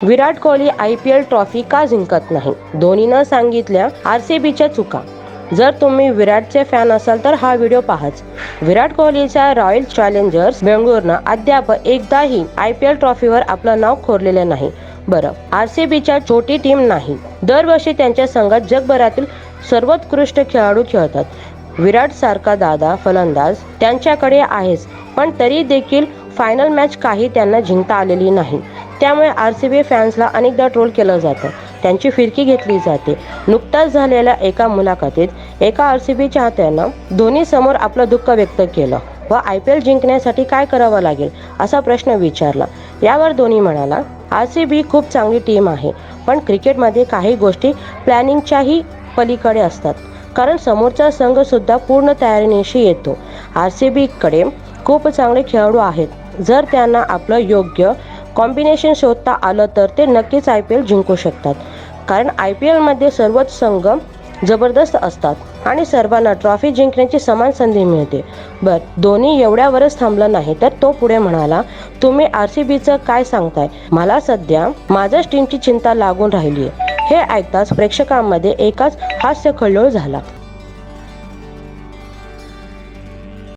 Virat Kohli I P L trophy का जिंकत नाही? धोनीनं सांगितल्या आर सी बीच्या चुका. जर तुम्ही विराटचे फॅन असाल तर हा व्हिडिओ पाहाच. विराट कोहलीच्या रॉयल चॅलेंजर्स बेंगळुरूनं अद्याप एकदाही आय पी एल ट्रॉफीवर आपलं नाव खोरलेलं नाही. बरं आर सी बीच्या छोटी टीम नाही. दरवर्षी त्यांच्या संघात जगभरातील सर्वोत्कृष्ट खेळाडू खेळतात. विराट सारखा दादा फलंदाज त्यांच्याकडे आहेच पण तरी देखील फायनल मॅच काही त्यांना जिंकता आलेली नाही. त्यामुळे आर सी बी फॅन्सला अनेकदा ट्रोल केलं जातं. त्यांची फिरकी घेतली जाते. नुकताच झालेल्या एका मुलाखतीत एका आर सी बी चाहत्यानं धोनी समोर आपलं दुःख व्यक्त केलं. व आय पी एल जिंकण्यासाठी काय करावं लागेल असा प्रश्न विचारला. यावर धोनी म्हणाला आर सी बी खूप चांगली टीम आहे पण क्रिकेटमध्ये काही गोष्टी प्लॅनिंगच्याही पलीकडे असतात. कारण समोरचा संघ सुद्धा पूर्ण तयारीनिशी येतो. आर सी बीकडे खूप चांगले खेळाडू आहेत. जर त्यांना आपलं योग्य कॉम्बिनेशन शोधता आलं तर ते नक्कीच आय पी एल जिंकू शकतात. कारण आय पी एलमध्ये सर्वच संघ जबरदस्त असतात आणि सर्वांना ट्रॉफी जिंकण्याची समान संधी मिळते. बर धोनी एवढ्यावरच थांबलं नाही तर तो पुढे म्हणाला तुम्ही आर सी बीचं काय सांगताय? मला सध्या माझ्याच टीमची चिंता लागून राहिली आहे हे ऐकताच प्रेक्षकांमध्ये एकाच हास्य खळलोळ झाला.